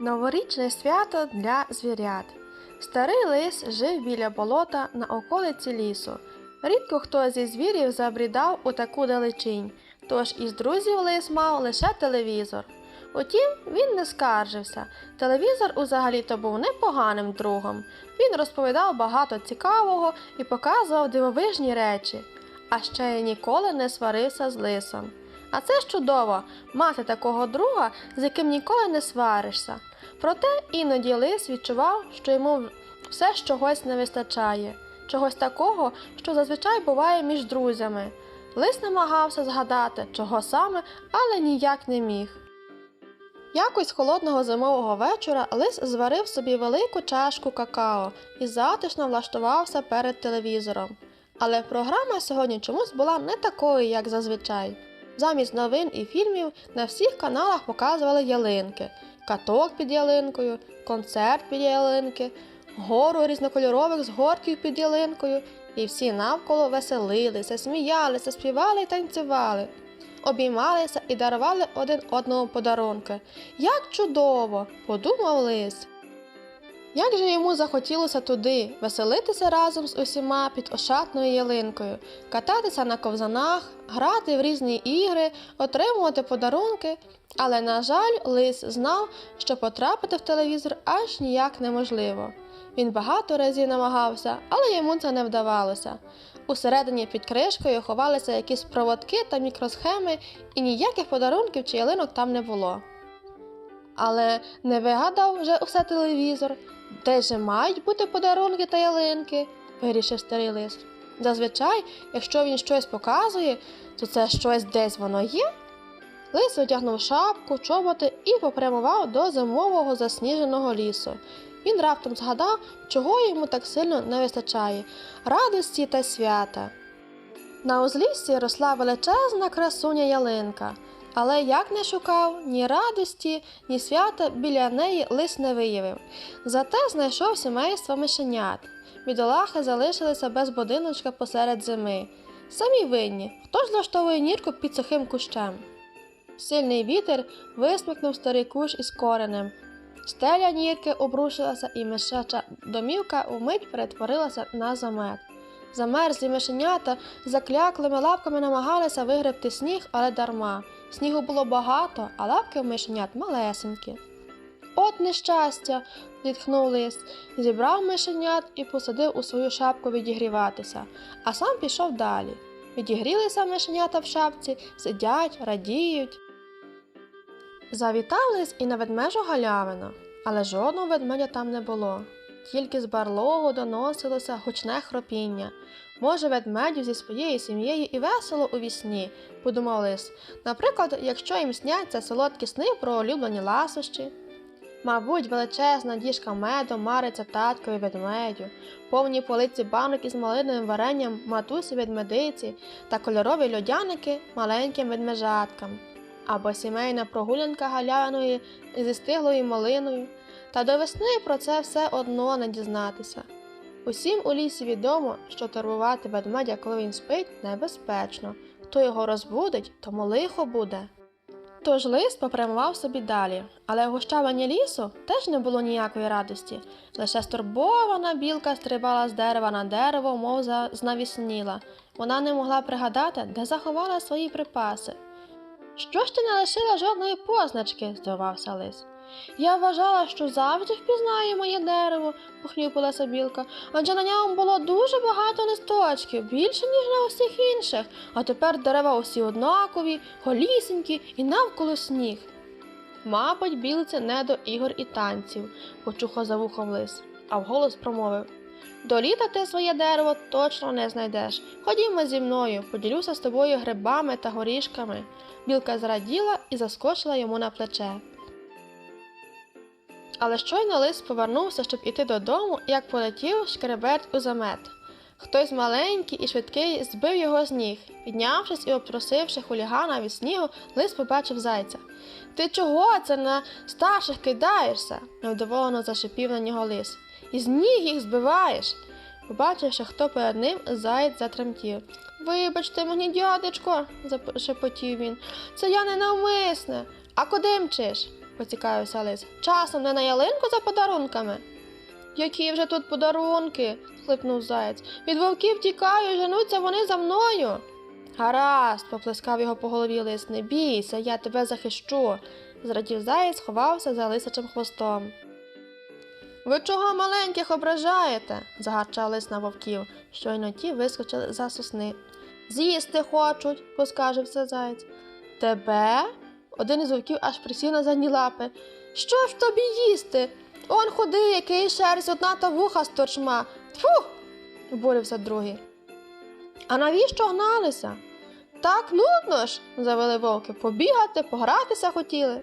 Новорічне свято для звірят. Старий лис жив біля болота на околиці лісу. Рідко хто зі звірів забрідав у таку далечінь, тож із друзів лис мав лише телевізор. Утім, він не скаржився. Телевізор узагалі-то був непоганим другом. Він розповідав багато цікавого і показував дивовижні речі, а ще й ніколи не сварився з лисом. А це чудово мати такого друга, з яким ніколи не сваришся. Проте іноді лис відчував, що йому все ж чогось не вистачає, чогось такого, що зазвичай буває між друзями. Лис намагався згадати, чого саме, але ніяк не міг. Якось холодного зимового вечора лис зварив собі велику чашку какао і затишно влаштувався перед телевізором. Але програма сьогодні чомусь була не такою, як зазвичай. Замість новин і фільмів на всіх каналах показували ялинки, каток під ялинкою, концерт під ялинки, гору різнокольорових згорків під ялинкою, і всі навколо веселилися, сміялися, співали і танцювали, обіймалися і дарували один одному подарунки. Як чудово! подумав лис. Як же йому захотілося туди веселитися разом з усіма під ошатною ялинкою, кататися на ковзанах, грати в різні ігри, отримувати подарунки. Але, на жаль, лис знав, що потрапити в телевізор аж ніяк неможливо. Він багато разів намагався, але йому це не вдавалося. Усередині під кришкою ховалися якісь проводки та мікросхеми, і ніяких подарунків чи ялинок там не було. Але не вигадав вже усе телевізор, де же мають бути подарунки та ялинки, вирішив старий лис. Зазвичай, якщо він щось показує, то це щось десь воно є. Лис одягнув шапку, чоботи і попрямував до зимового засніженого лісу. Він раптом згадав, чого йому так сильно не вистачає радості та свята. На узліссі росла величезна красуня ялинка, але як не шукав, ні радості, ні свята біля неї лис не виявив. Зате знайшов сімейство мишенят. Бідолахи залишилися без будиночка посеред зими. Самі винні, хто ж влаштовує нірку під сухим кущем. Сильний вітер висмикнув старий кущ із коренем. Стеля нірки обрушилася, і мишача домівка умить перетворилася на замет. Замерзлі мишенята закляклими лапками намагалися вигребти сніг, але дарма. Снігу було багато, а лапки в мишенят малесенькі. От нещастя, зітхнув лис, зібрав мишенят і посадив у свою шапку відігріватися, а сам пішов далі. Відігрілися мишенята в шапці, сидять, радіють. Завітав лис і на ведмежу галявину, але жодного ведмедя там не було. Тільки з барлогу доносилося гучне хропіння. Може, ведмедю зі своєю сім'єю і весело у вісні, подумав лис. Наприклад, якщо їм сняться солодкі сни про улюблені ласощі. Мабуть, величезна діжка меду мариться таткові ведмедю, повні полиці банок із малиновим варенням матусі ведмедиці та кольорові льодяники маленьким ведмежаткам, або сімейна прогулянка галявиною зі стиглою малиною. Та до весни про це все одно не дізнатися. Усім у лісі відомо, що турбувати ведмедя, коли він спить, небезпечно. Хто його розбудить, тому лихо буде. Тож лис попрямував собі далі, але в гущавині лісу теж не було ніякої радості. Лише стурбована білка стрибала з дерева на дерево, мов знавісніла. Вона не могла пригадати, де заховала свої припаси. Що ж ти не лишила жодної позначки? здивувався лис. Я вважала, що завжди впізнаю моє дерево, похнюпилася білка, адже на ньому було дуже багато листочків, більше, ніж на усіх інших, а тепер дерева усі однакові, голісенькі і навколо сніг. Мабуть, білці не до ігор і танців, почухав за вухом лис, а вголос промовив. До літа ти своє дерево точно не знайдеш. Ходімо зі мною, поділюся з тобою грибами та горішками. Білка зраділа і заскочила йому на плече. Але щойно лис повернувся, щоб іти додому, як полетів шкереберть у замет. Хтось маленький і швидкий збив його з ніг. Піднявшись і обтрусивши хулігана від снігу, лис побачив зайця. Ти чого це на старших кидаєшся? невдоволено зашипів на нього лис. Із ніг їх збиваєш. Побачивши, хто перед ним, заєць затремтів. Вибачте мені, дядечко, зашепотів він. Це я ненавмисне. А куди мчиш? Поцікавився лис. Часом не на ялинку за подарунками. Які вже тут подарунки? схлипнув заєць. Від вовків тікаю, женуться вони за мною. Гаразд, поплескав його по голові лис. Не бійся, я тебе захищу. Зрадів заєць, сховався за лисячим хвостом. Ви чого маленьких ображаєте? загарчав лис на вовків, щойно ті вискочили за сосни. З'їсти хочуть, поскаржився заєць. Тебе? Один із вовків аж присів на задні лапи. Що ж тобі їсти? Он ходи, який шерсть одна та вуха з торчма. Тьфу! обурився другий. А навіщо гналися? Так нудно ж, завели вовки, побігати, погратися хотіли.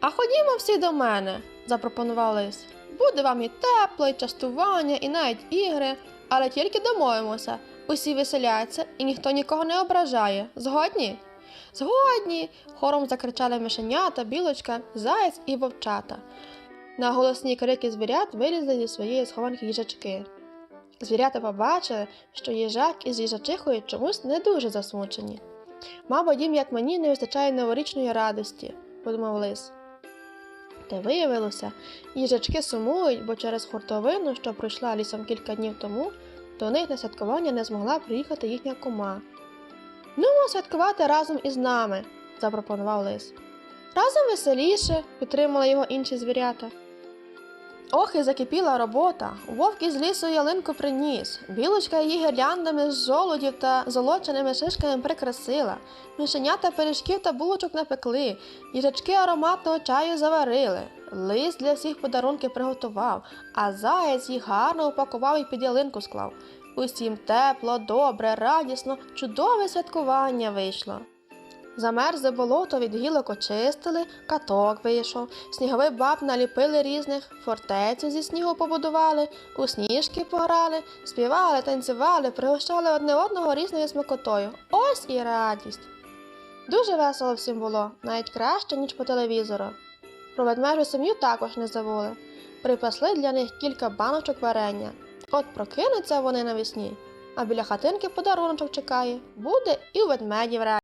А ходімо всі до мене, запропонував лис. Буде вам і тепло, і частування, і навіть ігри, але тільки домовимося. Усі веселяться і ніхто нікого не ображає. Згодні? Згодні. хором закричали мишенята, білочка, заєць і вовчата. На голосні крики звірят вилізли зі своєї схованки їжачки. Звірята побачили, що їжак із їжачихою чомусь не дуже засмучені. Мабуть, їм, як мені, не вистачає новорічної радості, подумав лис. Та виявилося, їжачки сумують, бо через хуртовину, що пройшла лісом кілька днів тому, до них на святкування не змогла приїхати їхня кума. Ну, святкувати разом із нами, запропонував лис. Разом веселіше, підтримали його інші звірята. Ох, і закипіла робота. Вовк із лісу ялинку приніс. Білочка її гірляндами з жолудів та золоченими шишками прикрасила. Мішенята пиріжків та булочок напекли, їжачки ароматного чаю заварили. Лис для всіх подарунки приготував, а заєць їх гарно упакував і під ялинку склав. Усім тепло, добре, радісно, чудове святкування вийшло. Замерзле болото від гілок очистили, каток вийшов, сніговий баб наліпили різних, фортецю зі снігу побудували, у сніжки пограли, співали, танцювали, пригощали одне одного різною смакотою. Ось і радість. Дуже весело всім було, навіть краще, ніж по телевізору. Про ведмежу сім'ю також не забули. Припасли для них кілька баночок варення. От прокинуться вони навесні, а біля хатинки подаруночок чекає. Буде і у ведмедів радість.